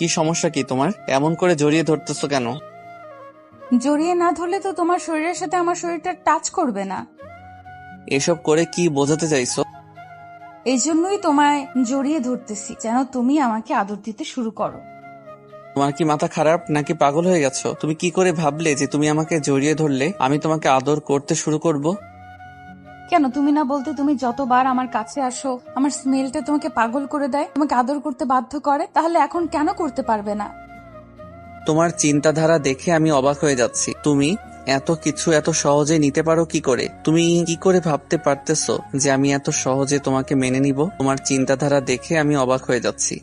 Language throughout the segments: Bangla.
কি সমস্যা কি তোমার? এমন করে জড়িয়ে ধরতেছো কেন? জড়িয়ে না ধরলে তো তোমার শরীরের সাথে আমার শরীরটা টাচ করবে না। এসব করে কি বোঝাতে চাইছো? এই জন্যই তোমায় জড়িয়ে ধরতেছি যেন তুমি আমাকে আদর দিতে শুরু করো। তোমার কি মাথা খারাপ নাকি পাগল হয়ে গেছো? তুমি কি করে ভাবলে যে তুমি আমাকে জড়িয়ে ধরলে? আমি তোমাকে আদর করতে শুরু করব? কেন? তুমি না বলতে তুমি যতবার আমার কাছে আসো, আমার স্মেলটা তোমাকে পাগল করে দেয়, তোমাকে আদর করতে বাধ্য করে, তাহলে এখন কেন করতে পারবে না? তোমার চিন্তাধারা দেখে আমি অবাক হয়ে যাচ্ছি। তুমি এত কিছু এত সহজে নিতে পারো কি করে? তুমি কি করে ভাবতে পারতেছো যে আমি এত সহজে তোমাকে মেনে নিব? তোমার চিন্তাধারা দেখে আমি অবাক হয়ে যাচ্ছি।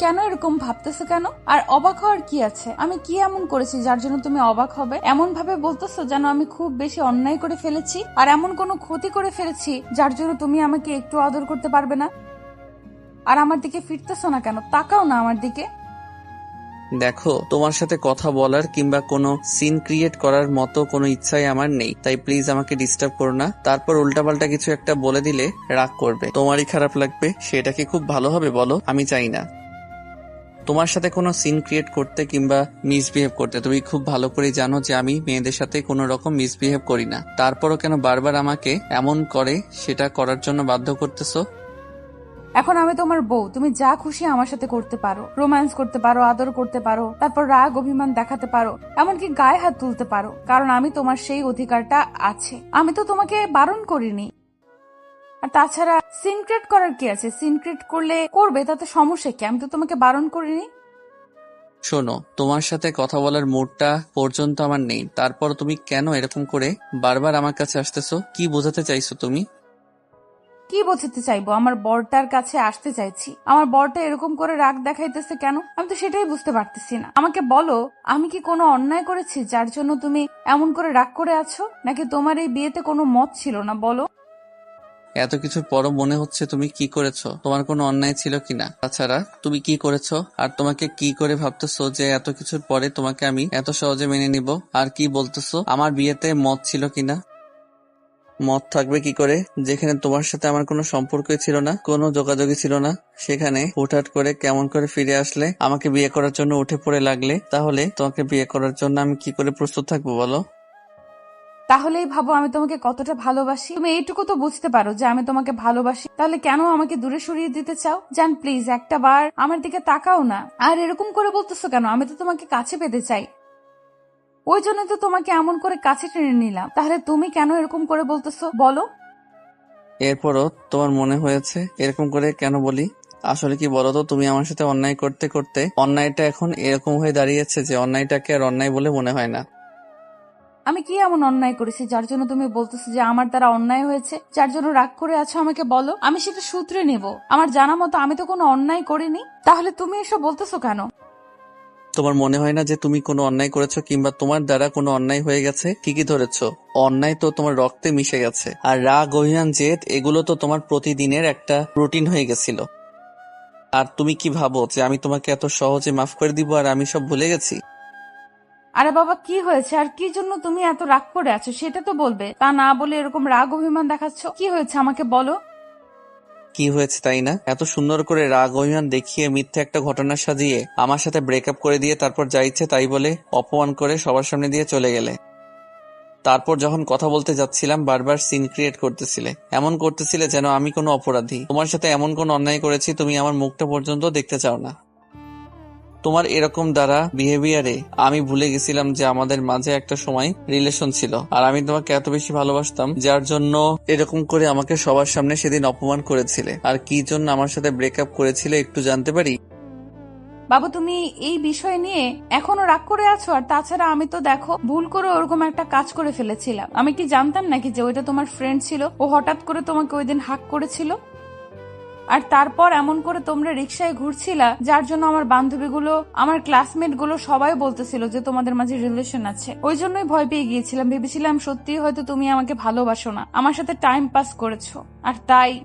কেন এরকম ভাবতেছো কেন? আর অবাক হওয়ার কি আছে? আমি কি এমন করেছি যার জন্য তুমি অবাক হবে? এমন ভাবে বলতেছো যেন আমি খুব বেশি অন্যায় করে ফেলেছি আর এমন কোনো ক্ষতি করে ফেলেছি যার জন্য তুমি আমাকে একটু আদর করতে পারবে না? আর আমার দিকে ফিরতেছো না কেন? তাকাও না আমার দিকে। দেখো, তোমার সাথে কথা বলার কিংবা কোনো সিন ক্রিয়েট করার মতো কোনো ইচ্ছাই আমার নেই, তাই প্লিজ আমাকে ডিস্টার্ব করো না। তারপর উল্টাপাল্টা কিছু একটা বলে দিলে রাগ করবে। তোমারই খারাপ লাগবে, সেটা কি খুব ভালো হবে বলো? আমি চাই না। তোমার সাথে কোনো সিন ক্রিয়েট করতে কিংবা মিসবিহেভ করতে তুমি খুব ভালো করে জানো যে আমি মেয়েদের সাথে কোনো রকম মিসবিহেভ করি না। তারপরও কেন বারবার আমাকে এমন করে সেটা করার জন্য বাধ্য করতেছো? এখন আমি তোমার বউ, তুমি যা খুশি আমার সাথে করতে পারো। রোম্যান্স করতে পারো, আদর করতে পারো, তারপর রাগ, অভিমান দেখাতে পারো, এমনকি গায়ে হাত তুলতে পারো, কারণ আমি তোমার সেই অধিকারটা আছে। আমি তো তোমাকে বারণ করিনি। আর তাছাড়া সিনক্রেট করার কি আছে? সিনক্রেট করলে করবে তাতে সমস্যা কি? আমি তো তোমাকে বারণ করিনি। শোনো তোমার সাথে কথা বলার মুডটা পর্যন্ত আমার নেই। তারপর তুমি কেন এরকম করে বারবার আমার কাছে আসতেছো? কি বোঝাতে চাইছো তুমি? কি বোঝাতে চাইব? আমার বরটার কাছে আসতে চাইছি। আমার বরটা এরকম করে রাগ দেখাইতেছে কেন? আমি তো সেটাই বুঝতে পারতেছি না। আমাকে বলো আমি কি কোনো অন্যায় করেছি যার জন্য তুমি এমন করে রাগ করে আছো? নাকি তোমার এই বিয়েতে কোনো মত ছিল না? বলো। এত কিছুর পরও মনে হচ্ছে তুমি কি করেছ? তোমার কোনো অন্যায় ছিল কিনা? তাছাড়া, তুমি কি করেছ? আর তোমাকে কি করে ভাবতেছো যে এত কিছুর পরে তোমাকে আমি এত সহজে মেনে নিব? আর কি বলতেছো? আমার বিয়েতে মত ছিল কিনা? মত থাকবে কি করে? যেখানে তোমার সাথে আমার কোনো সম্পর্কই ছিল না, কোনো যোগাযোগই ছিল না, সেখানে হুটহাট করে কেমন করে ফিরে আসলে আমাকে বিয়ে করার জন্য উঠে পড়ে লাগলে, তাহলে তোমাকে বিয়ে করার জন্য আমি কি করে প্রস্তুত থাকব বলো? তাহলেই ভাবো আমি তোমাকে কতটা ভালোবাসি। তুমি এইটুকু তো বুঝতে পারো যে আমি তোমাকে ভালোবাসি। তাহলে কেন আমাকে দূরে সরিয়ে দিতে চাও? জান প্লিজ একটা বার আমার দিকে তাকাও না। আর এরকম করে বলতেছো কেন? আমি তো তোমাকে কাছে পেতে চাই। ওই জন্য তো তোমাকে এমন করে কাছে টেনে নিলাম। তাহলে তুমি কেন এরকম করে বলতেছো? বলো। এরপরও তোমার মনে হয়েছে এরকম করে কেন বলি? আসলে কি বলতো, তুমি আমার সাথে অন্যায় করতে করতে অন্যায়টা এখন এরকম হয়ে দাঁড়িয়েছে যে অন্যায়টাকে আর অন্যায় বলে মনে হয় না। আমি কি এমন অন্যায় করেছি যার জন্য তুমি বলতেছো যে আমার দ্বারা অন্যায় হয়েছে? যার জন্য রাগ করে আছো আমাকে বলো। আমি সেটা সূত্রে নেব। আমার জানা মতো আমি তো কোনো অন্যায় করিনি। তাহলে তুমি এসব বলতেছো কেন? তোমার মনে হয় না যে তুমি কোনো অন্যায় করেছ কিংবা তোমার দ্বারা কোনো অন্যায় হয়ে গেছে? কি কি ধরেছো? অন্যায় তো তোমার রক্তে মিশে গেছে। আর রাগ অভিমান জেদ, এগুলো তো তোমার প্রতিদিনের একটা রুটিন হয়ে গেছিল। আর তুমি কি ভাবো যে আমি তোমাকে এত সহজে মাফ করে দিব আর আমি সব ভুলে গেছি? আরে বাবা, কি হয়েছে? আর কি জন্য তুমি এত রাগ করে আছো? সেটা তো বলবে। তা না বলে এরকম রাগ অভিমান দেখাচ্ছ? কি হয়েছে? আমাকে বলো। কি হয়েছে তাই না এত সুন্দর করে রাগ অভিমান দেখিয়ে মিথ্যে একটা ঘটনা সাজিয়ে আমার সাথে ব্রেকআপ করে দিয়ে তারপর যা ইচ্ছে তাই বলে অপমান করে সবার সামনে দিয়ে চলে গেলে। তারপর যখন কথা বলতে যাচ্ছিলাম, বারবার সিন ক্রিয়েট করতেছিলে। এমন করতেছিলে যেন আমি কোনো অপরাধী। তোমার সাথে এমন কোন অন্যায় করেছি, তুমি আমার মুখটা পর্যন্ত দেখতে চাও না। তোমার এরকম দ্বারা বিহেভিয়ারে আমি ভুলে গেছিলাম যে আমাদের মাঝে একটা সময় রিলেশন ছিল। আর আমি তোমাকে এত বেশি ভালোবাসতাম, যার জন্য এরকম করে আমাকে সবার সামনে সেদিন অপমান করেছিলে। আর কি জন্য আমার সাথে ব্রেকআপ করেছিলে একটু জানতে পারি? বাবু, তুমি এই বিষয় নিয়ে এখনও রাগ করে আছো, আর তাছাড়া আমি তো দেখো, ভুল করে ওরকম একটা কাজ করে ফেলেছিলাম। আমি কি জানতাম নাকি যে ওইটা তোমার ফ্রেন্ড ছিল? ও হঠাৎ করে তোমাকে ওই দিন হাক করেছিল? আর তারপর এমন করে তোমরা রিক্সায় ঘুরছিলা, যার জন্য আমার বান্ধবীগুলো, আমার ক্লাসমেটগুলো সবাই বলতেছিল যে তোমাদের মাঝে রিলেশন আছে। ওই জন্যই ভয় পেয়ে গিয়েছিলাম। ভেবেছিলাম সত্যি হয়তো তুমি আমাকে ভালোবাসো না। আমার সাথে টাইম পাস করেছ। আর তাই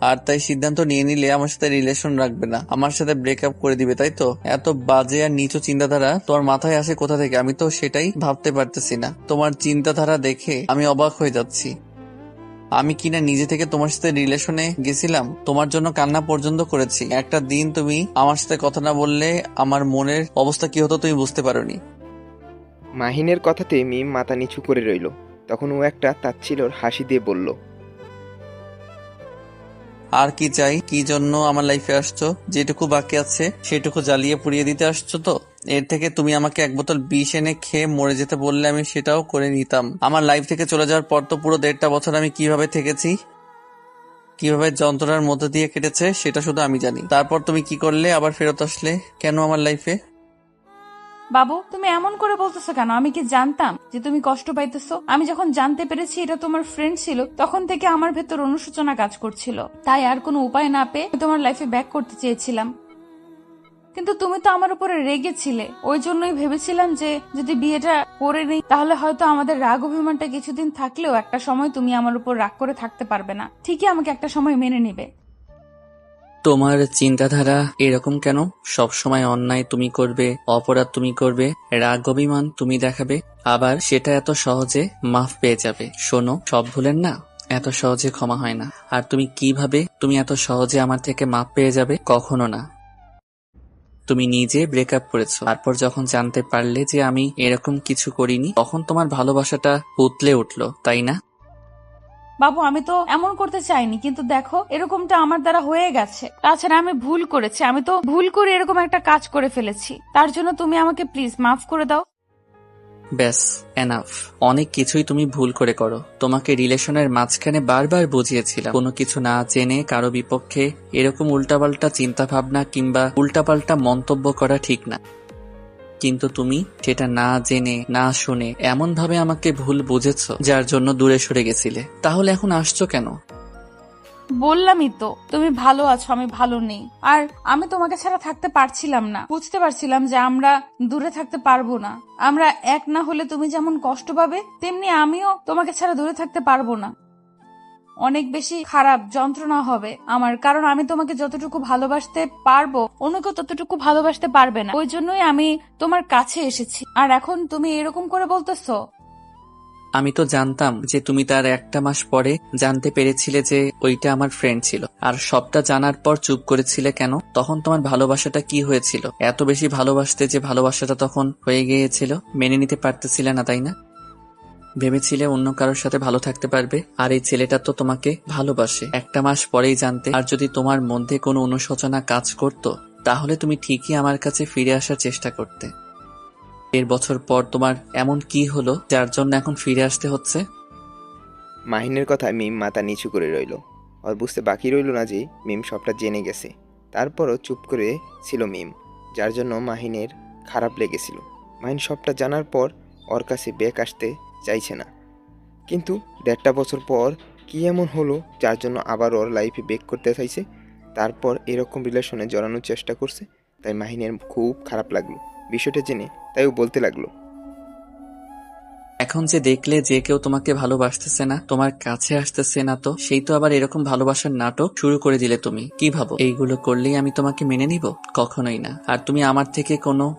আর তাই সিদ্ধান্ত নিয়ে নিলে আমার সাথে রিলেশন রাখবে না। আমার সাথে ব্রেকআপ করে দিবে, তাই তো? এত বাজে আর নিচু চিন্তাধারা তোমার মাথায় আসে কোথা থেকে? আমি তো সেটাই ভাবতে পারতেছি না। তোমার চিন্তাধারা দেখে আমি অবাক হয়ে যাচ্ছি। আমি কিনা নিজে থেকে তোমার সাথে রিলেশনে গেছিলাম, তোমার জন্য কান্না পর্যন্ত করেছি। একটা দিন তুমি আমার সাথে কথা না বললে আমার মনের অবস্থা কি হতো তুমি বুঝতে পারোনি। মাহিনের কথাতে মিম মাথা নিচু করে রইল। তখন ও একটা তাচ্ছিলর হাসি দিয়ে বলল আর কি চাই? কি জন্য আমার লাইফে আসছো? যেটুকু বাকি আছে, সেটুকু জ্বালিয়ে পুড়িয়ে দিতে আসছো তো? এর থেকে তুমি আমাকে এক বোতল বিষ এনে খেয়ে মরে যেতে বললে আমি সেটাও করে নিতাম। আমার লাইফ থেকে চলে যাওয়ার পর তো পুরো দেড়টা বছর আমি কীভাবে থেকেছি? কীভাবে যন্ত্রণার মধ্যে দিয়ে কেটেছে, সেটা শুধু আমি জানি। তারপর তুমি কি করলে? আবার ফেরত আসলে? কেন আমার লাইফে বাবু, তুমি এমন করে বলতেছো কেন? আমি কি জানতাম যে তুমি কষ্ট পাইতেছো? আমি যখন জানতে পেরেছি এটা তোমার ফ্রেন্ড ছিল, তখন থেকে আমার ভেতর অনুশোচনা কাজ করছিল। তাই আর কোনো উপায় না পেয়ে তোমার লাইফে ব্যাক করতে চেয়েছিলাম। কিন্তু তুমি তো আমার উপরে রেগেছিলে ওই জন্যই ভেবেছিলাম যে যদি বিয়েটা করে নিই, তাহলে হয়তো আমাদের রাগ অভিমানটা কিছুদিন থাকলেও একটা সময় তুমি আমার উপর রাগ করে থাকতে পারবে না। ঠিকই আমাকে একটা সময় মেনে নিবে। তোমার চিন্তাধারা এরকম কেন? সব সময় অন্যায় তুমি করবে, অপরাধ তুমি করবে, রাগ, অভিমান তুমি দেখাবে, আবার সেটা এত সহজে মাফ পেয়ে যাবে। শোনো, সব ভুলেন না, এত সহজে ক্ষমা হয় না। আর তুমি কীভাবে তুমি এত সহজে আমার থেকে মাপ পেয়ে যাবে? কখনো না। তুমি নিজে ব্রেকআপ করেছ। তারপর যখন জানতে পারলে যে আমি এরকম কিছু করিনি, তখন তোমার ভালোবাসাটা উতলে উঠল, তাই না? বাবু, আমি তো এমন করতে চাইনি, কিন্তু দেখো, এরকমটা আমার দ্বারা হয়ে গেছে। তাছাড়া আমি ভুল করেছি, আমি তো ভুল করে এরকম একটা কাজ করে ফেলেছি। তার জন্য তুমি আমাকে প্লিজ মাফ করে দাও। ব্যাস এনাফ অনেক কিছুই তুমি ভুল করে করো। তোমাকে রিলেশনের মাঝখানে বারবার বুঝিয়েছিলাম। কোনো কিছু না জেনে, কারও বিপক্ষে এরকম উল্টাপাল্টা চিন্তা ভাবনা কিংবা উল্টাপাল্টা মন্তব্য করা ঠিক না। কিন্তু তুমি সেটা না জেনে, না শুনে এমন ভাবে আমাকে ভুল বুঝেছ, যার জন্য দূরে সরে গেছিলে। তাহলে এখন আসছো কেন? বললামই তো, তুমি ভালো আছো, আমি ভালো নেই। আর আমি তোমাকে ছাড়া থাকতে পারছিলাম না। বুঝতে পারছিলাম যে আমরা দূরে থাকতে পারব না। আমরা এক না হলে তুমি যেমন কষ্ট পাবে, তেমনি আমিও তোমাকে ছাড়া দূরে থাকতে পারব না। অনেক বেশি খারাপ যন্ত্রণা হবে আমার, কারণ আমি তোমাকে যতটুকু ভালোবাসতে পারব অন্য কেউ ততটুকু ভালোবাসতে পারবে না। ওই জন্যই আমি তোমার কাছে এসেছি। আর এখন তুমি এরকম করে বলতেছো? আমি তো জানতাম যে তুমি তার একটা মাস পরে জানতে পেরেছিলে যে ওইটা আমার ফ্রেন্ড ছিল। আর সবটা জানার পর চুপ করেছিলে কেন? তখন তোমার ভালোবাসাটা কি হয়েছিল? এত বেশি ভালোবাসতে যে ভালোবাসাটা তখন হয়ে গিয়েছিল? মেনে নিতে পারতেছিলে না, তাই না? ভেবেছিলে অন্য কারোর সাথে ভালো থাকতে পারবে? আর এই ছেলেটা তো তোমাকে ভালোবাসে। একটা মাস পরেই জানতে, আর যদি তোমার মধ্যে কোনো অনুশোচনা কাজ করত, তাহলে তুমি ঠিকই আমার কাছে ফিরে আসার চেষ্টা করতে। এর বছর পর তোমার এমন কি হলো, যার জন্য এখন ফিরে আসতে হচ্ছে? মাহিনের কথায় মিম মাথা নিচু করে রইল। আর বুঝতে বাকি রইল না যে, মিম সবটা জেনে গেছে। তারপরও চুপ করে ছিল মিম, যার জন্য মাহিনের খারাপ লেগেছিল। মাহিন সবটা জানার পর ওর কাছে ব্যাক আসতে চাইছে না। কিন্তু দেড়টা বছর পর কি এমন হলো যার জন্য আবার ওর লাইফে বেক করতে চাইছে? তারপর এরকম রিলেশনে জড়ানোর চেষ্টা করছে, তাই মাহিনের খুব খারাপ লাগল। বিষয়টা জেনে তাই ও বলতে লাগল। এখন যে দেখলে যে কেউ তোমাকে ভালোবাসতেছে না, তোমার কাছে আসতেছে না তো, সেই তো আবার এরকম ভালোবাসার নাটক শুরু করে দিলে তুমি। কি ভাবো? এইগুলো করলেই আমি তোমাকে মেনে নিব? কখনোই না। আর তুমি আমার থেকে কোনো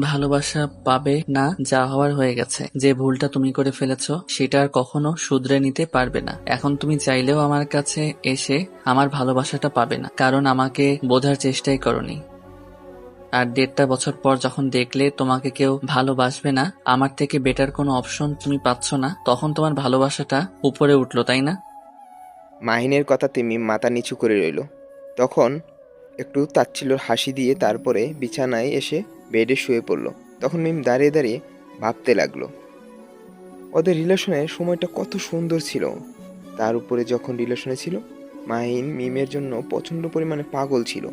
ভালোবাসা পাবে না, যা হওয়ার হয়ে গেছে। যে ভুলটা তুমি করে ফেলেছো, সেটা আর কখনো শুধরে নিতে পারবে না। এখন তুমি চাইলেও আমার কাছে এসে আমার ভালোবাসাটা পাবে না, কারণ আমাকে বোঝার চেষ্টাই করনি। আর দেড়টা বছর পর যখন দেখলে তোমাকে কেউ ভালোবাসবে না, আমার থেকে বেটার কোনো অপশন তুমি পাচ্ছ না, তখন তোমার ভালোবাসাটা উপরে উঠল, তাই না? মাহিনের কথাতে মিম মাথা নিচু করে রইল। তখন একটু তাচ্ছিল্যর হাসি দিয়ে তারপরে বিছানায় এসে বেডে শুয়ে পড়ল। তখন মিম দাঁড়িয়ে দাঁড়িয়ে ভাবতে লাগল। ওদের রিলেশনের সময়টা কত সুন্দর ছিল। তার উপরে যখন রিলেশনে ছিল, মাহিন মিমের জন্য প্রচণ্ড পরিমাণে পাগল ছিল।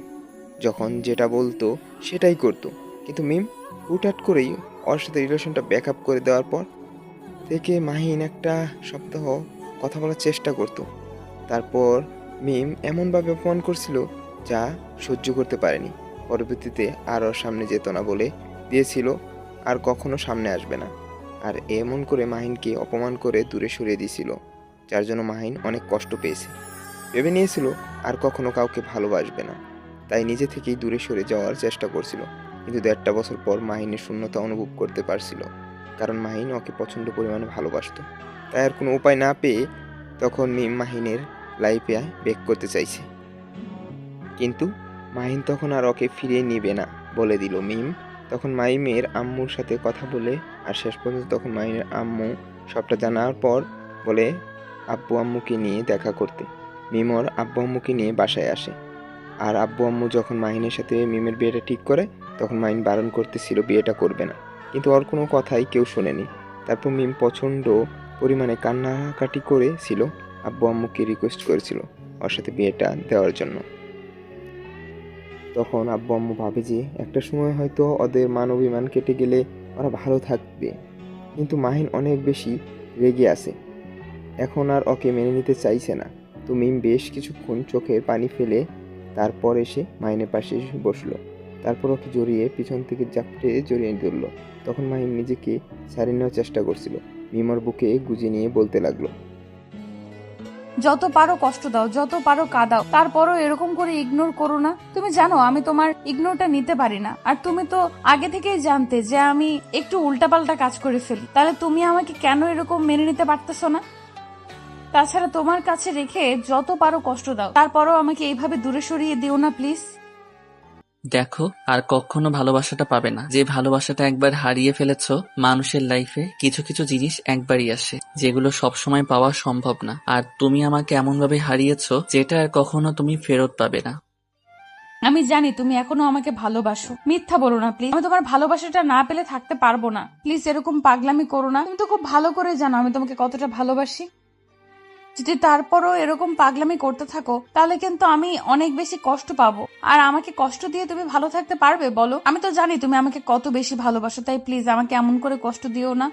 যখন যেটা বলতো সেটাই করতো। কিন্তু মিম হুটহাট করেই ওর সাথে রিলেশনটা ব্যাক আপ করে দেওয়ার পর থেকে মাহিন একটা সপ্তাহ কথা বলার চেষ্টা করতো। তারপর মিম এমনভাবে অপমান করছিল যা সহ্য করতে পারেনি। পরবর্তীতে আরও সামনে যেত না বলে দিয়েছিল, আর কখনো সামনে আসবে না। আর এমন করে মাহিনকে অপমান করে দূরে সরিয়ে দিয়েছিল, যার জন্য মাহিন অনেক কষ্ট পেয়েছে। ভেবে নিয়েছিল, আর কখনো কাউকে ভালোবাসবে না। তাই নিজে থেকেই দূরে সরে যাওয়ার চেষ্টা করছিল। কিন্তু দেড়টা বছর পর মাহিনের শূন্যতা অনুভব করতে পারছিল, কারণ মাহিন ওকে প্রচণ্ড পরিমাণে ভালোবাসতো। তাই আর কোনো উপায় না পেয়ে তখন মিম মাহিনের লাইফে বেক করতে চাইছে। কিন্তু মাহিন তখন আর ওকে ফিরিয়ে নিবে না, বলে দিল মিম। তখন মাইমের আম্মুর সাথে কথা বলে, আর শেষ পর্যন্ত তখন মাহিনের আম্মু সবটা জানার পর বলে, আব্বু আম্মুকে নিয়ে দেখা করতে। মিমর আব্বু আম্মুকে নিয়ে বাসায় আসে। আর আব্বু আম্মু যখন মাহিনের সাথে মিমের বিয়েটা ঠিক করে, তখন মাইন বারণ করতেছিল বিয়েটা করবে না। কিন্তু ওর কোনো কথাই কেউ শোনেনি। তারপর মিম প্রচণ্ড পরিমাণে কান্নাকাটি করেছিল, আব্বু আম্মুকে রিকোয়েস্ট করেছিল ওর সাথে বিয়েটা দেওয়ার জন্য। তখন আব্বু আম্মু ভাবে যে, একটা সময় হয়তো ওদের মান অভিমান কেটে গেলে ওরা ভালো থাকবে। কিন্তু মাহিন অনেক বেশি রেগে আছে। এখন আর ওকে মেনে নিতে চাইছে না। তো মিম বেশ কিছুক্ষণ চোখে পানি ফেলে তারপর এসে মাহিনের পাশে এসে বসল। তারপর ওকে জড়িয়ে পিছন থেকে জাপটে জড়িয়ে ধরলো। তখন মাহিন নিজেকে সারিয়ে নেওয়ার চেষ্টা করছিল। মিমর বুকে গুজে নিয়ে বলতে লাগল যত পারো কষ্ট দাও, যত পারো কাদাও। তারপরও এরকম করে ইগনোর করো না। তুমি জানো, আমি তোমার ইগনোরটা নিতে পারি না। আর তুমি তো আগে থেকেই জানতে যে আমি একটু উল্টাপাল্টা কাজ করে ফেলি। তাহলে তুমি আমাকে কেন এরকম মেনে নিতে পারতেছো না? তাছাড়া তোমার কাছে রেখে যত পারো কষ্ট দাও। তারপরও আমাকে এইভাবে দূরে সরিয়ে দিও না প্লিজ দেখো, আর কখনো ভালোবাসাটা পাবে না। যে ভালোবাসাটা একবার হারিয়ে ফেলেছো, মানুষের লাইফে কিছু কিছু জিনিস একবারই আসে, যেগুলো সবসময় পাওয়া সম্ভব না। আর তুমি আমাকে এমন ভাবে হারিয়েছো, যেটা আর কখনো তুমি ফেরত পাবে না। আমি জানি তুমি এখনও আমাকে ভালোবাসো। মিথ্যা বলো না প্লিজ আমি তোমার ভালোবাসাটা না পেলে থাকতে পারব না। প্লিজ এরকম পাগলামি করো না। তুমি তো খুব ভালো করে জানো আমি তোমাকে কতটা ভালোবাসি। যদি তারপরও এরকম পাগলামি করতে থাকো, তাহলে কিন্তু আমি অনেক বেশি কষ্ট পাবো। আর আমাকে কষ্ট দিয়ে তুমি ভালো থাকতে পারবে, বলো। আমি তো জানি তুমি আমাকে কত বেশি ভালোবাসো, তাই প্লিজ আমাকে এমন করে কষ্ট দিও না।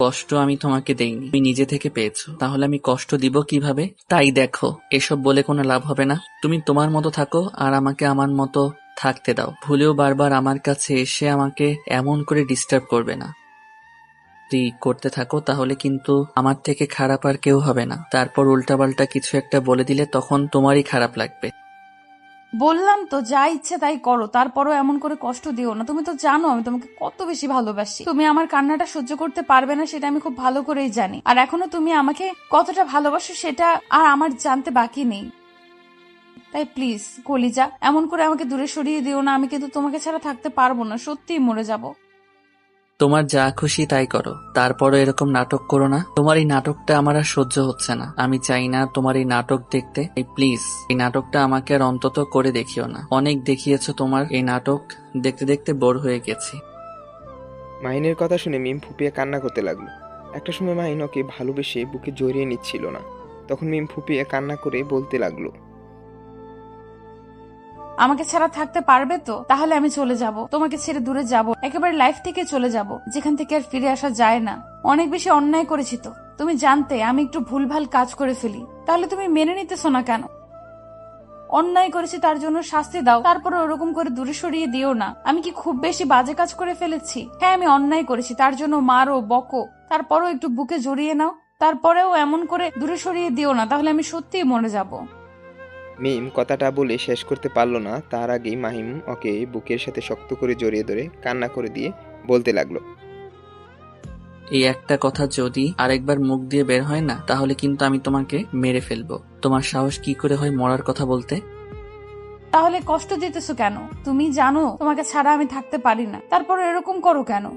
কষ্ট আমি তোমাকে দেইনি, তুমি নিজে থেকে পেয়েছ। তাহলে আমি কষ্ট দিব কীভাবে? তাই দেখো, এসব বলে কোনো লাভ হবে না। তুমি তোমার মতো থাকো আর আমাকে আমার মতো থাকতে দাও। ভুলেও বারবার আমার কাছে এসে আমাকে এমন করে ডিস্টার্ব করবে না। যদি করতে থাকো, তাহলে কিন্তু আমার থেকে খারাপ আর কেউ হবে না। তারপর উল্টাপাল্টা কিছু একটা বলে দিলে তখন তোমারই খারাপ লাগবে। বললাম তো, যা ইচ্ছে তাই করো, তারপরও এমন করে কষ্ট দিও না। তুমি তো জানো, আমি তোমাকে কত বেশি ভালোবাসি। তুমি আমার কান্নাটা সহ্য করতে পারবে না, সেটা আমি খুব ভালো করেই জানি। আর এখনও তুমি আমাকে কতটা ভালোবাসো, সেটা আর আমার জানতে বাকি নেই। তাই প্লিজ কলিজা, এমন করে আমাকে দূরে সরিয়ে দিও না। আমি কিন্তু তোমাকে ছাড়া থাকতে পারব না, সত্যিই মরে যাব। তোমার যা খুশি তাই করো। তারপরও এরকম নাটক করো না। তোমার এই নাটকটা আমার আর সহ্য হচ্ছে না। আমি চাই না তোমার এই নাটক দেখতে। এই প্লিজ, এই নাটকটা আমাকে আর অন্তত করে দেখিও না। অনেক দেখিয়েছো তোমার এই নাটক। দেখতে দেখতে বোর হয়ে গেছি। মাহিনের কথা শুনে মিম ফুপিয়ে কান্না করতে লাগল। একটা সময় মাহিন ওকে ভালোবেসে বুকে জড়িয়ে নিচ্ছিল না। তখন মিম ফুপিয়ে কান্না করে বলতে লাগল আমাকে ছাড়া থাকতে পারবে তো? তাহলে আমি চলে যাব। তোমাকে ছেড়ে দূরে যাব। একেবারে লাইফ থেকে চলে যাব। যেখান থেকে আর ফিরে আসা যায় না। অনেক বেশি অন্যায় করেছি তো। তুমি জানতে, আমি একটু ভুলভাল কাজ করে ফেলি। তাহলে তুমি মেনে নিতেছো না কেন? অন্যায় করেছি তার জন্য শাস্তি দাও। তারপরে ওরকম করে দূরে সরিয়ে দিও না। আমি কি খুব বেশি বাজে কাজ করে ফেলেছি? হ্যাঁ আমি অন্যায় করেছি। তার জন্য মারো, বকো। তারপরও একটু বুকে জড়িয়ে নাও। তারপরেও এমন করে দূরে সরিয়ে দিও না। তাহলে আমি সত্যিই মরে যাব। মিম কথাটা বলে শেষ করতে পারল না। তার আগেই মাহিম ওকে বুকের সাথে শক্ত করে জড়িয়ে ধরে কান্না করে দিয়ে বলতে লাগল এই একটা কথা যদি আরেকবার মুখ দিয়ে বের হয় না তাহলে কিন্তু আমি তোমাকে মেরে ফেলব। তোমার সাহস কি করে হয় মরার কথা বলতে? তাহলে কষ্ট দিতেছো কেন? তুমি জানো তোমাকে ছাড়া আমি থাকতে পারি না। তারপর এরকম করো কেন?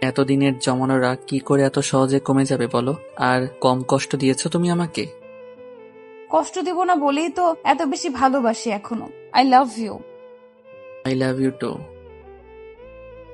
এতদিনের জমানো রাগ কি করে এত সহজে কমে যাবে বলো? আর কম কষ্ট দিয়েছ তুমি আমাকে? কষ্ট দিব না বলেই তো এত বেশি ভালোবাসি এখনও। I love you I love you too